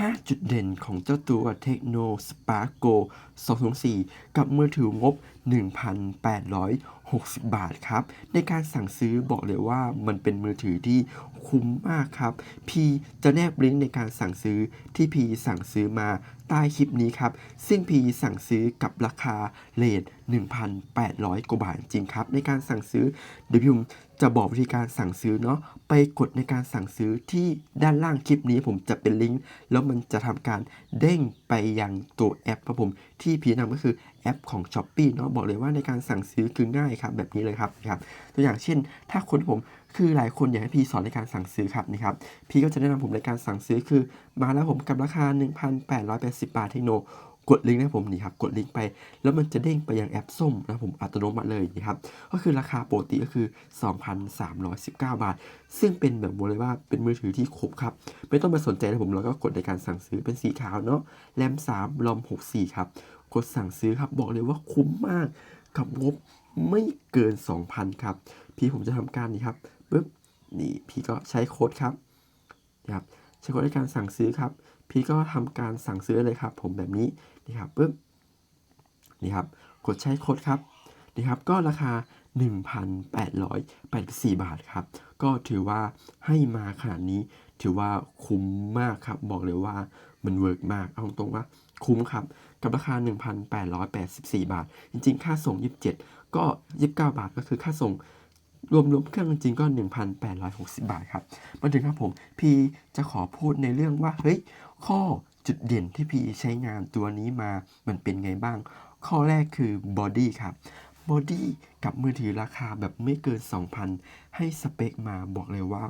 5 จุดเด่นของเจ้าตัวเทคโนสปาร์โก204 กับมือถืองบ 1,860 บาทครับ ในการสั่งซื้อบอกเลยว่ามันเป็นมือถือที่คุ้มมากครับ พี่จะแนบลิงก์ในการสั่งซื้อที่พี่สั่งซื้อมา ใต้คลิปนี้ครับซึ่งพีสั่งซื้อกับราคาเลท1,800 กว่าบาทจริงครับ ในการสั่งซื้อเดี๋ยวพี่ผมจะบอกวิธีการสั่งซื้อเนาะไปกดในการสั่งซื้อที่ด้านล่างคลิปนี้ผมจะเป็นลิงก์ แล้วมันจะทำการเด้งไปยังตัวแอปครับผมที่พีนะนำก็คือแอปของ s h อ p e e เนาะบอกเลยว่าในการสั่งซื้อคือง่ายครับแบบนี้เลยครับครับตัวอย่างเช่น ถ้าคนผมคือหลายคนอยากให้พี่สอนในการสั่งซื้อครับนะครับ พี่ก็จะแนะนำผมในการสั่งซื้อคือ มาแล้วผมกับราคา 1,880 บาทเทคโนกดลิงก์นะผมนี่ครับกดลิงก์ไป แล้วมันจะเด้งไปยังแอปส้มนะผมอัตโนมัติเลยนะครับก็คือราคาปกติก็คือ 2,319 บาท ซึ่งเป็นแบบบอกเลยว่าเป็นมือถือที่คุ้มครับ ไม่ต้องไปสนใจนะผมแล้วก็กดในการสั่งซื้อเป็นสีขาวเนาะแรม3รอม64 ครับ กดสั่งซื้อครับบอกเลยว่าคุ้มมากกับงบไม่เกิน 2,000 ครับ พี่ผมจะทำการนี่ครับ ปึ๊บนี่พี่ก็ใช้โค้ดครับนะครับใช้โค้ดในการสั่งซื้อครับ พี่ก็ทำการสั่งซื้อเลยครับ ผมแบบนี้นี่ครับปึ๊บนี่ครับกดใช้โค้ดครับนี่ครับก็ราคา 1,884 บาทครับ ก็ถือว่าให้มาขนาดนี้ถือว่าคุ้มมากครับ บอกเลยว่ามันเวิร์กมาก เอาตรงๆว่าคุ้มครับ กับราคา 1,884 บาท จริง ๆ ค่าส่ง 27 ก็ 29 บาทก็คือค่าส่ง รวมรวมเครื่องจริงก็ 1,860 บาทครับ มาถึงครับผม พี่จะขอพูดในเรื่องว่า เฮ้ย ข้อจุดเด่นที่พี่ใช้งานตัวนี้มา มันเป็นไงบ้าง ข้อแรกคือบอดี้ครับ บอดี้กับมือถือราคาแบบไม่เกิน 2,000 ให้สเปคมาบอกเลยว่า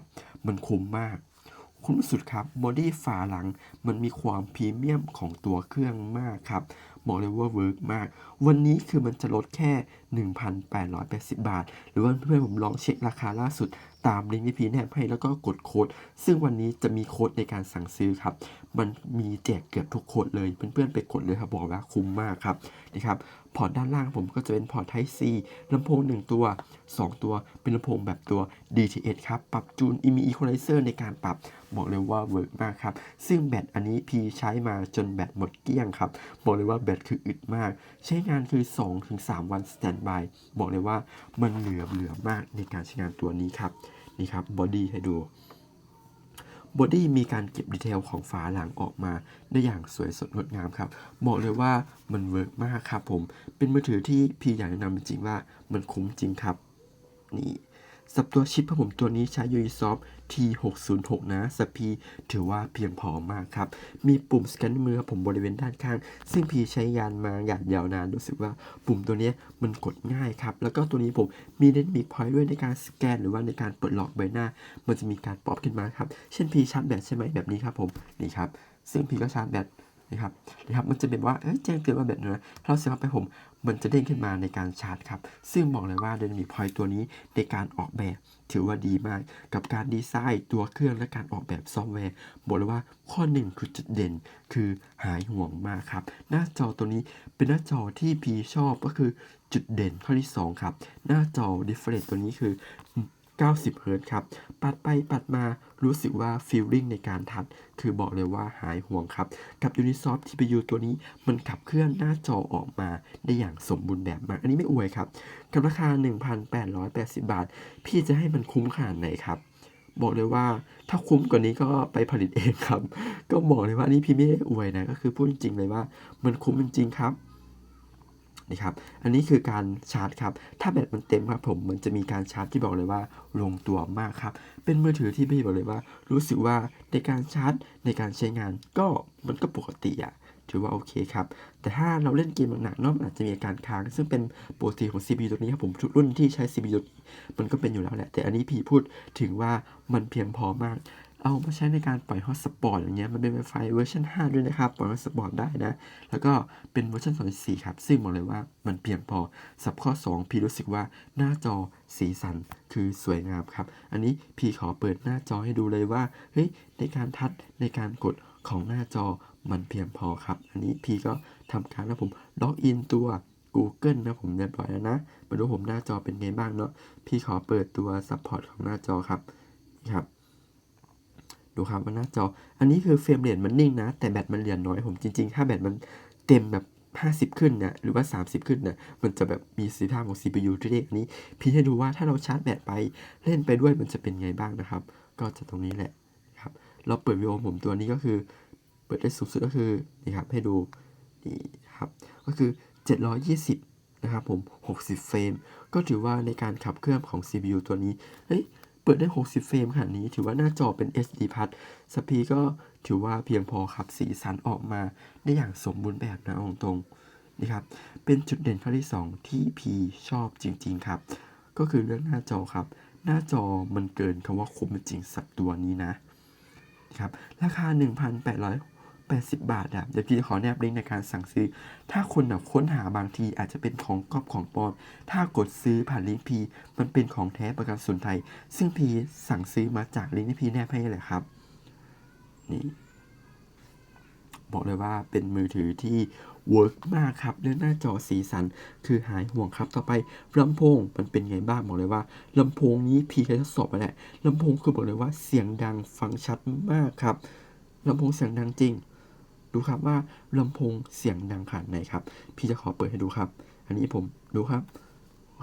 มันคุ้มมาก คุ้มสุดครับ บอดี้ฝาหลัง มันมีความพรีเมียมของตัวเครื่องมากครับ บอกเลยว่าเวิร์กมาก วันนี้คือมันจะลดแค่ 1,880 บาท หรือว่าเพื่อนผมลองเช็คราคาล่าสุด ตามลิงก์ที่พี่แนบให้แล้วก็กดโค้ด ซึ่งวันนี้จะมีโค้ดในการสั่งซื้อครับ มันมีแจกเกือบทุกโค้ดเลย เพื่อนๆไปกดเลยครับ บอกว่าคุ้มมากครับนี่ครับ พอร์ตด้านล่างผมก็จะเป็นพอร์ต Type C ลำโพง 1 ตัว 2 ตัว เป็นลำโพงแบบตัว DTS ครับ ปรับจูนอิมี Equalizer ในการปรับ บอกเลยว่าเวิร์กมากครับ ซึ่งแบตอันนี้พีใช้มาจนแบตหมดเกลี้ยงครับ บอกเลยว่าแบตคืออึดมาก ใช้งานคือ 2-3 วันสแตนบาย บอกเลยว่ามันเหลือเหลือมากในการใช้งานตัวนี้ครับ นี่ครับบอดี้ให้ดูบอดี้มีการเก็บดีเทลของฝาหลังออกมาได้อย่างสวยสดงดงามครับบอกเลยว่ามันเวิร์กมากครับผม เป็นมือถือที่พี่อยากแนะนำจริงๆว่ามันคุ้มจริงครับ นี่ สับตัวชิปผมตัวนี้ใช้ Unisoft T606 นะสปีถือว่าเพียงพอมากครับ มีปุ่มสแกนมือผมบริเวณด้านข้าง ซึ่งพีใช้ยานมาอย่างยาวนาน รู้สึกว่าปุ่มตัวนี้มันกดง่ายครับ แล้วก็ตัวนี้ผมมีเน้นมีพอยต์ด้วยในการสแกน หรือว่าในการเปิดล็อกใบหน้า มันจะมีการป๊อปขึ้นมาครับ เช่นพีชาร์จแบตใช่ไหมแบบนี้ครับผมนี่ครับซึ่งพีก็ชาร์จแบต นะครับนะครับมันจะเป็นว่าเอ้ยแจ้งเตือนว่าแบตนะถ้าเราเสียบไปผมมันจะเด้งขึ้นมาในการชาร์จครับ ซึ่งบอกเลยว่า Dynamic Point ตัวนี้ในการออกแบบถือว่าดีมาก กับการดีไซน์ตัวเครื่องและการออกแบบซอฟต์แวร์ บอกเลยว่าข้อหนึ่งคือจุดเด่นคือหายห่วงมากครับ หน้าจอตัวนี้เป็นหน้าจอที่พีชอบก็คือจุดเด่นข้อที่สองครับ หน้าจอ Different ตัวนี้คือ 90เฮิรตซ์ครับ ปัดไปปัดมารู้สึกว่าฟีลลิ่งในการทัด คือบอกเลยว่าหายห่วงครับ กับ Unisoft TPU ตัวนี้มันขับเคลื่อนหน้าจอออกมาได้อย่างสมบูรณ์แบบมาก อันนี้ไม่อวยครับ กับราคา 1,880 บาท พี่จะให้มันคุ้มขนาดไหนครับบอกเลยว่าถ้าคุ้มกว่านี้ก็ไปผลิตเองครับ ก็บอกเลยว่านี่พี่ไม่ได้อวยนะ ก็คือพูดจริงๆเลยว่า มันคุ้มจริงๆครับ นี่ครับ อันนี้คือการชาร์จครับ ถ้าแบตมันเต็มครับผมมันจะมีการชาร์จที่บอกเลยว่าลงตัวมากครับ เป็นมือถือที่พี่บอกเลยว่า รู้สึกว่าในการชาร์จในการใช้งานก็มันก็ปกติอะถือว่าโอเคครับ แต่ถ้าเราเล่นเกมหนักๆเนาะมันอาจจะมีอาการค้าง ซึ่งเป็นปกติของ CPU ตัวนี้ครับผมทุกรุ่นที่ใช้ CPU มันก็เป็นอยู่แล้วแหละ แต่อันนี้พี่พูดถึงว่ามันเพียงพอมาก เอามาใช้ในการปล่อยฮอตสปอร์ตอย่างเงี้ยมันเป็น Wi-Fi เวอร์ชัน5 ด้วยนะครับ ปล่อยฮอตสปอร์ตได้นะ แล้วก็เป็นเวอร์ชัน2.4 ครับ ซึ่งบอกเลยว่ามันเพียงพอสับข้อ 2 พี่รู้สึกว่าหน้าจอสีสันคือสวยงามครับ อันนี้พี่ขอเปิดหน้าจอให้ดูเลยว่าเฮ้ยในการทัดในการกดของหน้าจอมันเพียงพอครับ อันนี้พี่ก็ทำการแล้วผมล็อกอินตัว Google นะผมเรียบร้อยแล้วนะมาดูผมหน้าจอเป็นไงบ้างเนาะพี่ขอเปิดตัวซัพพอร์ตของหน้าจอครับครับ ดูครับว่าหน้าจอ อันนี้คือเฟรมเรทมันนิ่งนะ แต่แบตมันเหลือน้อยผมจริงๆ ถ้าแบตมันเต็มแบบ 50 ขึ้นนะหรือว่า 30 ขึ้นนะมันจะแบบมีสิทธิภาพของ CPU ที่เรียกอันนี้ พี่ให้ดูว่าถ้าเราชาร์จแบตไปเล่นไปด้วยมันจะเป็นไงบ้างนะครับ ก็จะตรงนี้แหละครับเราเปิดวิดีโอผมตัวนี้ก็คือ เปิดได้สูงสุดก็คือนี่ครับให้ดูนี่ครับก็คือ 720นะครับผม 60 เฟรม ก็ถือว่าในการขับเคลื่อนของ CPU ตัวนี้ เฮ้ย ปิดได้ 60 เฟรมขนาดนี้ ถือว่าหน้าจอเป็น HD พัดสปีก็ถือว่าเพียงพอครับ สีสันออกมาได้อย่างสมบูรณ์แบบนะองตรงนี่ครับ เป็นจุดเด่นข้อที่ 2 ที่พีชอบจริง ๆ ครับ ก็คือเรื่องหน้าจอครับ หน้าจอมันเกินคำว่าคุ้มจริงสักตัวนี้นะครับ ราคา 80 บาทอะเดี๋ยวพี่จะขอแนบลิงก์ในการสั่งซื้อ ถ้าคนแบบค้นหาบางทีอาจจะเป็นของก๊อปของปลอม ถ้ากดซื้อผ่านลิงก์พีมันเป็นของแท้ประกันสุนไทย ซึ่งพีสั่งซื้อมาจากลิงก์ที่พีแนบให้เลยครับนี่บอกเลยว่าเป็นมือถือที่เวิร์กมากครับเรื่องหน้าจอสีสัน คือหายห่วงครับ ต่อไปลำโพงมันเป็นไงบ้างบอกเลยว่าลำโพงนี้พีเคยทดสอบมาแหล้วลำโพงคือบอกเลยว่าเสียงดังฟังชัดมากครับลำโพงเสียงดังจริง ดูครับว่าลำโพงเสียงดังขนาดไหนครับ พี่จะขอเปิดให้ดูครับ อันนี้ผมดูครับ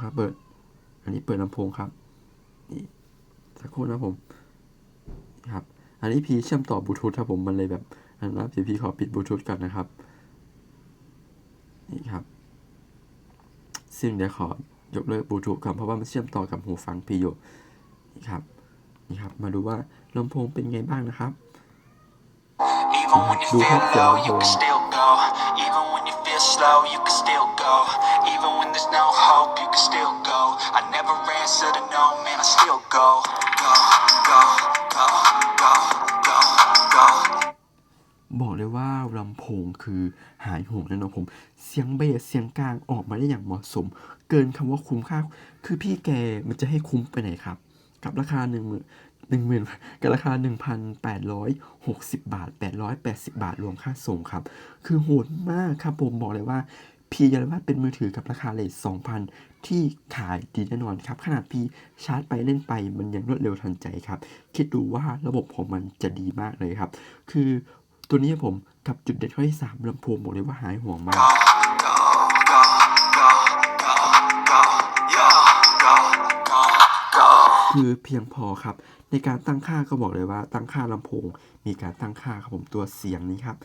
ครับเปิด อันนี้เปิดลำโพงครับนี่สักครู่นะผมนี่ครับ อันนี้พี่เชื่อมต่อบลูทูธครับผมมันเลยแบบอันนั้นเดี๋ยวพี่ขอปิดบลูทูธก่อนนะครับนี่ครับ ซึ่งเดี๋ยวขอยกเลิกบลูทูธก่อนเพราะว่ามันเชื่อมต่อกับหูฟังพี่อยู่นี่ครับนี่ครับ มาดูว่าลำโพงเป็นไงบ้างนะครับ Even when you Do feel have to low, have you a- can still go. Even when you feel slow, you can still go. Even when there's no hope, you can still go. I never answer to no, man, I still go. Go, go, go, go, go, go. บอกเลยว่าลำโพงคือหายห่วงแน่นอนผม เสียงเบสเสียงกลางออกมาได้อย่างเหมาะสม เกินคำว่าคุ้มค่า คือพี่แกมันจะให้คุ้มไปไหนครับ กับราคาหนึ่งหมื่น หนึ่งหมื่นกับราคา 1,860 บาท 880 บาทรวมค่าส่งครับ คือโหดมากครับผมบอกเลยว่าพียาว่าเป็นมือถือกับราคาเลท2,000 ที่ขายดีแน่นอนครับ ขนาดพีชาร์จไปเล่นไปมันยังรวดเร็วทันใจครับ คิดดูว่าระบบของมันจะดีมากเลยครับ คือตัวนี้ผมกับจุดเด่นข้อที่3ลำโพงบอกเลยว่าหายห่วงมาก คือเพียงพอครับ ในการตั้งค่าก็บอกเลยว่าตั้งค่าลำโพง มีการตั้งค่าครับผมตัวเสียงนี้ครับ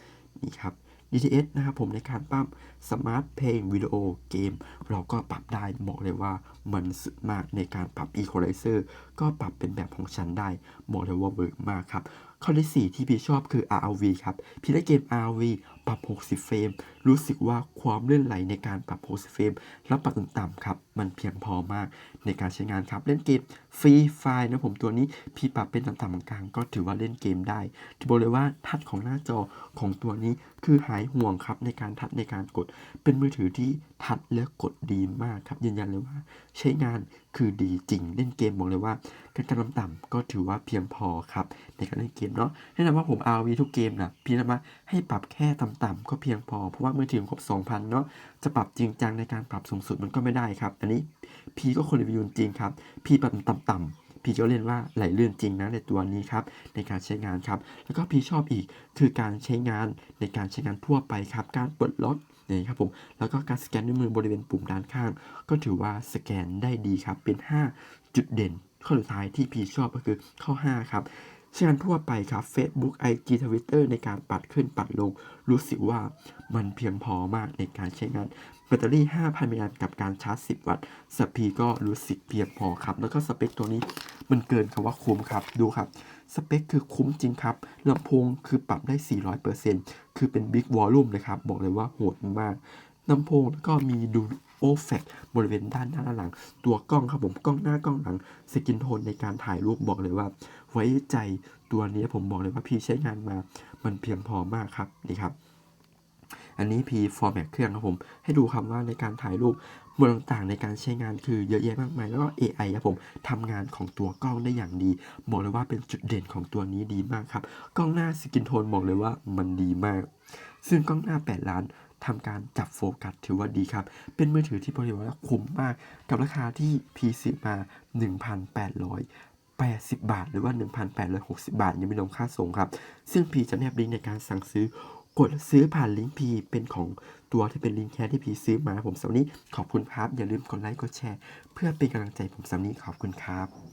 นี่ครับ DTS นะครับผมในการปั้มสมาร์ทเพลงวิดีโอเกม เราก็ปรับได้บอกเลยว่า มันสุดมากในการปรับ Equalizer ก็ปรับเป็นแบบของฉันได้บอกเลยว่าเวิร์กมากครับ ข้อที่ 4 ที่พี่ชอบคือ ROV ครับ พี่เล่นเกม ROV ปรับ 60 เฟรม รู้สึกว่าความเลื่อนไหลในการปรับ 60 เฟรม แล้วปรับต่ำๆครับ มันเพียงพอมากในการใช้งานครับ เล่นเกมฟรีไฟล์นะผมตัวนี้ พี่ปรับเป็นต่ำๆกลางก็ถือว่าเล่นเกมได้ที่บอกเลยว่าทัชของหน้าจอของตัวนี้คือหายห่วงครับในการทัชในการกด เป็นมือถือที่ทัชและกดดีมากครับยืนยันเลยว่าใช้งานคือดีจริง เล่นเกมบอกเลยว่าการการต่ำก็ถือว่าเพียงพอครับ ในการเล่นเกมเนาะแนะนำว่าผม RV ทุกเกมนะพี่นะว่าให้ปรับแค่ต่ำๆก็เพียงพอ เพราะว่ามือถือครบ2,000เนาะจะปรับจริงจังในการปรับสูงสุดมันก็ไม่ได้ครับ อันนี้พี่ก็คนรีวิวจริงครับพี่ปรับต่ำๆพี่ก็เล่นว่าไหลเลื่อนจริงนะในตัวนี้ครับในการใช้งานครับ แล้วก็พี่ชอบอีกคือการใช้งานในการใช้งานทั่วไปครับ การปลดล็อก นี่ครับผม แล้วก็การสแกนด้วยมือบริเวณปุ่มด้านข้าง ก็ถือว่าสแกนได้ดีครับ เป็น 5 จุดเด่น ข้อสุดท้ายที่พี่ชอบก็คือข้อ 5 ครับใช้งานทั่วไปครับ Facebook IG Twitter ในการปัดขึ้นปัดลง รู้สึกว่ามันเพียงพอมากในการใช้งานแบตเตอรี่ 5,000มิลลิแอมป์กับการชาร์จ 10 วัตต์สปีก็รู้สึกเพียงพอครับ แล้วก็สเปคตัวนี้มันเกินคำว่าคุ้มครับ ดูครับ สเปคคือคุ้มจริงครับลำโพงคือปรับได้ 400%คือเป็นบิ๊กวอลลุ่มเลยครับ บอกเลยว่าโหดมากลำโพงแล้วก็มีดูโอแฟกบริเวณด้านหน้าและหลัง ตัวกล้องครับผมกล้องหน้ากล้องหลัง สกินโทนในการถ่ายรูปบอกเลยว่า ไว้ใจตัวนี้ผมบอกเลยว่าพี่ใช้งานมา มันเพียงพอมากครับนี่ครับ อันนี้ P format เครื่องครับผม ให้ดูครับว่าในการถ่ายรูปโหมดต่างๆในการใช้งานคือเยอะแยะมากมาย แล้วก็ AI ครับผมทำงานของตัวกล้องได้อย่างดี บอกเลยว่าเป็นจุดเด่นของตัวนี้ดีมากครับ กล้องหน้าสกินโทนบอกเลยว่ามันดีมาก ซึ่งกล้องหน้า 8 ล้านทำการจับโฟกัสถือว่าดีครับ เป็นมือถือที่บริวารว่าคุ้มมาก กับราคาที่ P ซื้อมา 1,880 80 บาท หรือว่า 1,860 บาท ยังไม่รวมค่าส่งครับ ซึ่งพีจะแนบลิงก์ในการสั่งซื้อ กดซื้อผ่านลิงก์พีเป็นของตัวที่เป็นลิงก์แค่ที่พีซื้อมาผมสำหรับวันนี้ขอบคุณครับ อย่าลืมกดไลค์กดแชร์ เพื่อเป็นกำลังใจผมสำหรับวันนี้ขอบคุณครับ